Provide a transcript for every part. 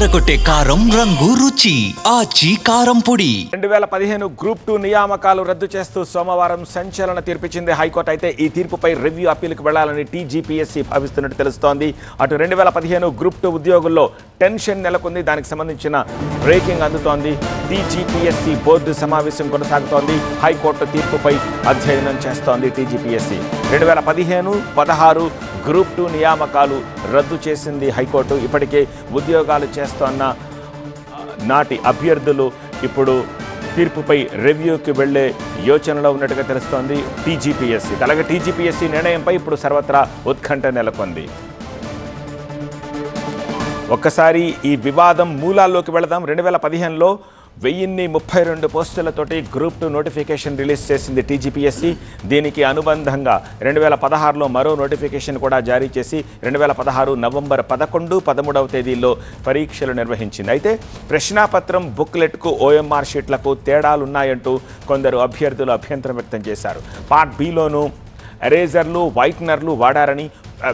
ఎర్రగొట్టే కారం రంగు రుచి ఆచి కారం పొడి. రెండు వేల పదిహేను గ్రూప్ టూ నియామకాలు రద్దు చేస్తూ సోమవారం సంచలన తీర్పిచ్చింది హైకోర్టు. అయితే ఈ తీర్పుపై రివ్యూ అప్పీల్కి వెళ్ళాలని టీజీపీఎస్సీ భావిస్తున్నట్టు తెలుస్తోంది. అటు రెండు వేల పదిహేను గ్రూప్ టూ ఉద్యోగుల్లో టెన్షన్ నెలకొంది. దానికి సంబంధించిన బ్రేకింగ్ అందుతోంది. టీజీపీఎస్సీ బోర్డు సమావేశం కొనసాగుతోంది. హైకోర్టు తీర్పుపై అధ్యయనం చేస్తోంది టీజీపీఎస్సీ. రెండు వేల పదిహేను పదహారు గ్రూప్ టూ నియామకాలు రద్దు చేసింది హైకోర్టు. ఇప్పటికే ఉద్యోగాలు చేస్తోన్న నాటి అభ్యర్థులు ఇప్పుడు తీర్పుపై రివ్యూకి వెళ్ళే యోచనలో ఉన్నట్టుగా తెలుస్తోంది టీజీపీఎస్సీ. అలాగే టీజీపీఎస్సీ నిర్ణయంపై ఇప్పుడు సర్వత్రా ఉత్కంఠ నెలకొంది. ఒక్కసారి ఈ వివాదం మూలాల్లోకి వెళదాం. రెండు వేల పదిహేనులో వెయ్యిన్ని ముప్పై రెండు పోస్టులతోటి గ్రూప్ టూ నోటిఫికేషన్ రిలీజ్ చేసింది టీజీపీఎస్సీ. దీనికి అనుబంధంగా రెండు వేల పదహారులో మరో నోటిఫికేషన్ కూడా జారీ చేసి రెండు వేల పదహారు నవంబర్ పదకొండు పదమూడవ తేదీల్లో పరీక్షలు నిర్వహించింది. అయితే ప్రశ్నాపత్రం బుక్లెట్కు ఓఎంఆర్ షీట్లకు తేడాలున్నాయంటూ కొందరు అభ్యర్థులు అభ్యంతరం వ్యక్తం చేశారు. పార్ట్ బిలోనూ ఎరేజర్లు వైట్నర్లు వాడారని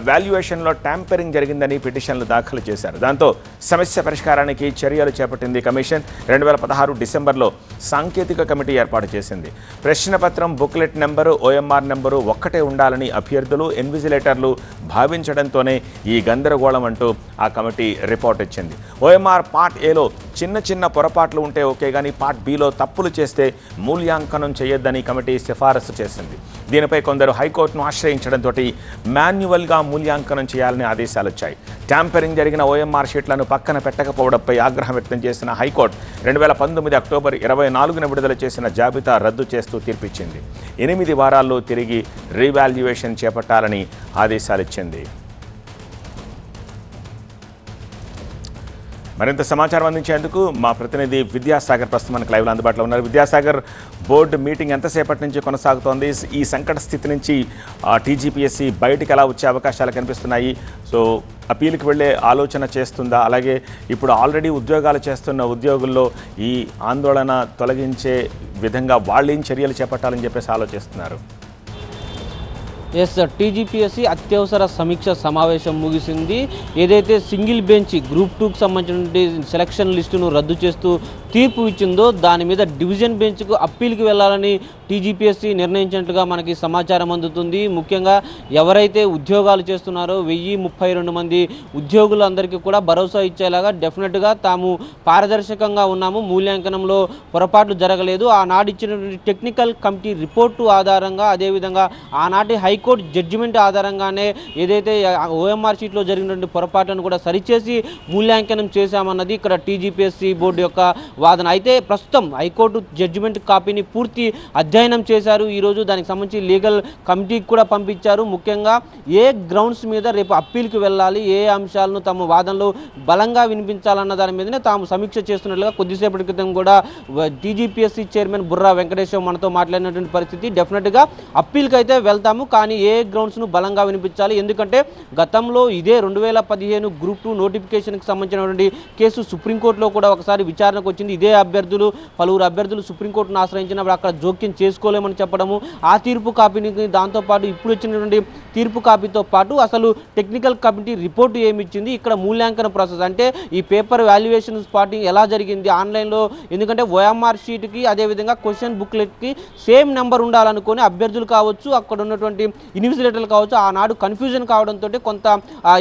వాల్యుయేషన్లో ట్యాంపరింగ్ జరిగిందని పిటిషన్లు దాఖలు చేశారు. దాంతో సమస్య పరిష్కారానికి చర్యలు చేపట్టింది కమిషన్. రెండు వేల పదహారు డిసెంబర్లో సాంకేతిక కమిటీ ఏర్పాటు చేసింది. ప్రశ్నపత్రం బుక్లెట్ నెంబరు ఓఎంఆర్ నెంబరు ఒక్కటే ఉండాలని అభ్యర్థులు ఇన్విజిలేటర్లు భావించడంతోనే ఈ గందరగోళం అంటూ ఆ కమిటీ రిపోర్ట్ ఇచ్చింది. ఓఎంఆర్ పార్ట్ ఏలో చిన్న చిన్న పొరపాట్లు ఉంటే ఓకే కానీ పార్ట్ బిలో తప్పులు చేస్తే మూల్యాంకనం చేయొద్దని కమిటీ సిఫారసు చేసింది. దీనిపై కొందరు హైకోర్టును ఆశ్రయించడంతో మాన్యువల్గా మూల్యాంకనం చేయాలని ఆదేశాలు వచ్చాయి ట్యాంపరింగ్ జరిగిన ఓఎంఆర్ షీట్లను పక్కన పెట్టకపోవడంపై ఆగ్రహం వ్యక్తం చేసిన హైకోర్టు రెండు వేల పంతొమ్మిది అక్టోబర్ ఇరవై నాలుగున విడుదల చేసిన జాబితా రద్దు చేస్తూ తీర్పిచ్చింది. ఎనిమిది వారాల్లో తిరిగి రీవాల్యుయేషన్ చేపట్టాలని ఆదేశాలిచ్చింది. మరింత సమాచారం అందించేందుకు మా ప్రతినిధి విద్యాసాగర్ ప్రస్తుతం మనకు లైవ్లో అందుబాటులో ఉన్నారు. విద్యాసాగర్ బోర్డు మీటింగ్ ఎంతసేపటి నుంచి కొనసాగుతోంది? ఈ సంకట స్థితి నుంచి టీజీపీఎస్సీ బయటికి ఎలా వచ్చే అవకాశాలు కనిపిస్తున్నాయి? సో అపీల్కి వెళ్ళే ఆలోచన చేస్తుందా? అలాగే ఇప్పుడు ఆల్రెడీ ఉద్యోగాలు చేస్తున్న ఉద్యోగుల్లో ఈ ఆందోళన తొలగించే విధంగా వాళ్ళేం చర్యలు చేపట్టాలని చెప్పేసి ఆలోచిస్తున్నారు? ఎస్ టీజీపీఎస్సీ అత్యవసర సమీక్ష సమావేశం ముగిసింది. ఏదైతే సింగిల్ బెంచ్ గ్రూప్ టూకి సంబంధించిన సెలక్షన్ లిస్టును రద్దు చేస్తూ తీర్పు ఇచ్చిందో దాని మీద డివిజన్ బెంచ్కు అప్పీల్కి వెళ్ళాలని టీజీపీఎస్సీ నిర్ణయించినట్లుగా మనకి సమాచారం అందుతుంది. ముఖ్యంగా ఎవరైతే ఉద్యోగాలు చేస్తున్నారో వెయ్యి ముప్పై రెండు మంది ఉద్యోగులందరికీ కూడా భరోసా ఇచ్చేలాగా డెఫినెట్గా తాము పారదర్శకంగా ఉన్నాము. మూల్యాంకనంలో పొరపాట్లు జరగలేదు. ఆనాడు ఇచ్చినటువంటి టెక్నికల్ కమిటీ రిపోర్టు ఆధారంగా అదేవిధంగా ఆనాటి హైకోర్టు హైకోర్టు జడ్జిమెంట్ ఆధారంగానే ఏదైతే ఓఎంఆర్ షీట్లో జరిగినటువంటి పొరపాటును కూడా సరిచేసి మూల్యాంకనం చేశామన్నది ఇక్కడ టీజీపీఎస్సీ బోర్డు యొక్క వాదన. అయితే ప్రస్తుతం హైకోర్టు జడ్జిమెంట్ కాపీని పూర్తి అధ్యయనం చేశారు. ఈరోజు దానికి సంబంధించి లీగల్ కమిటీకి కూడా పంపించారు. ముఖ్యంగా ఏ గ్రౌండ్స్ మీద రేపు అప్పీల్కి వెళ్ళాలి ఏ అంశాలను తమ వాదనలో బలంగా వినిపించాలన్న దాని మీదనే తాము సమీక్ష చేస్తున్నట్లుగా కొద్దిసేపటి క్రితం కూడా టీజీపీఎస్సీ చైర్మన్ బుర్రా వెంకటేశ్వర మనతో మాట్లాడినటువంటి పరిస్థితి. డెఫినెట్గా అప్పీల్కి అయితే వెళ్తాము. కానీ కానీ ఏ గ్రౌండ్స్ను బలంగా వినిపించాలి? ఎందుకంటే గతంలో ఇదే రెండు వేల పదిహేను గ్రూప్ టూ నోటిఫికేషన్కి సంబంధించినటువంటి కేసు సుప్రీంకోర్టులో కూడా ఒకసారి విచారణకు వచ్చింది. ఇదే అభ్యర్థులు పలువురు అభ్యర్థులు సుప్రీంకోర్టును ఆశ్రయించినప్పుడు అక్కడ జోక్యం చేసుకోలేమని చెప్పడము ఆ తీర్పు కాపీని దాంతోపాటు ఇప్పుడు వచ్చినటువంటి తీర్పు కాపీతో పాటు అసలు టెక్నికల్ కమిటీ రిపోర్టు ఏమి ఇచ్చింది ఇక్కడ మూల్యాంకన ప్రాసెస్ అంటే ఈ పేపర్ వాల్యుయేషన్ స్పాటింగ్ ఎలా జరిగింది? ఆన్లైన్లో ఎందుకంటే ఓఎంఆర్ షీట్కి అదేవిధంగా క్వశ్చన్ బుక్లెట్కి సేమ్ నెంబర్ ఉండాలనుకొని అభ్యర్థులు కావచ్చు. అక్కడ ఉన్నటువంటి ఇన్విజిలేటర్లు కావచ్చు ఆనాడు కన్ఫ్యూజన్ కావడంతో కొంత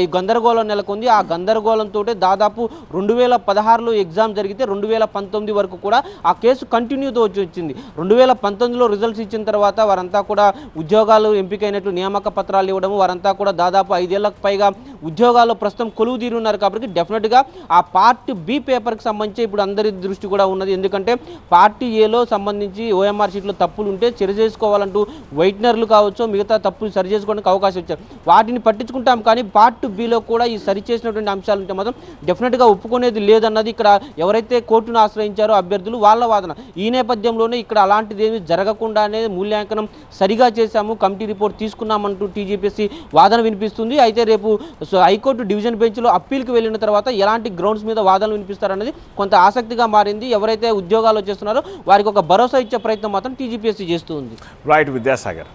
ఈ గందరగోళం నెలకొంది. ఆ గందరగోళంతో దాదాపు రెండు వేల పదహారులో ఎగ్జామ్ జరిగితే రెండు వేల పంతొమ్మిది వరకు కూడా ఆ కేసు కంటిన్యూతో వచ్చి వచ్చింది. రెండు వేల పంతొమ్మిదిలో రిజల్ట్స్ ఇచ్చిన తర్వాత వారంతా కూడా ఉద్యోగాలు ఎంపికైనట్లు నియామక పత్రాలు ఇవ్వడం వారంతా కూడా దాదాపు ఐదేళ్ళకు పైగా ఉద్యోగాల్లో ప్రస్తుతం కొలువు తీరి ఉన్నారు కాబట్టి డెఫినెట్గా ఆ పార్ట్ బి పేపర్కి సంబంధించి ఇప్పుడు అందరి దృష్టి కూడా ఉన్నది. ఎందుకంటే పార్టీ ఏలో సంబంధించి ఓఎంఆర్ షీట్లో తప్పులు ఉంటే చర్య చేసుకోవాలంటూ వైట్నర్లు కావచ్చు మిగతా తప్పులు సరి చేసుకోవడానికి అవకాశం ఇచ్చారు. వాటిని పట్టించుకుంటాం కానీ పార్ట్ బిలో కూడా ఈ సరి చేసినటువంటి అంశాలు ఉంటే మాత్రం డెఫినెట్గా ఒప్పుకునేది లేదన్నది ఇక్కడ ఎవరైతే కోర్టును ఆశ్రయించారో అభ్యర్థులు వాళ్ళ వాదన. ఈ నేపథ్యంలోనే ఇక్కడ అలాంటిది ఏమీ జరగకుండానే మూల్యాంకనం సరిగా చేశాము. కమిటీ రిపోర్ట్ తీసుకున్నామంటూ టీజీపీఎస్సీ వాదన వినిపిస్తుంది. అయితే రేపు సో హైకోర్టు డివిజన్ బెంచ్లో అప్పీల్కి వెళ్ళిన తర్వాత ఎలాంటి గ్రౌండ్స్ మీద వాదనలు వినిపిస్తారన్నది కొంత ఆసక్తిగా మారింది. ఎవరైతే ఉద్యోగాలు చేస్తున్నారో వారికి ఒక భరోసా ఇచ్చే ప్రయత్నం మాత్రం టీజీపీఎస్సీ చేస్తుంది రైట్ విద్యాసాగర్.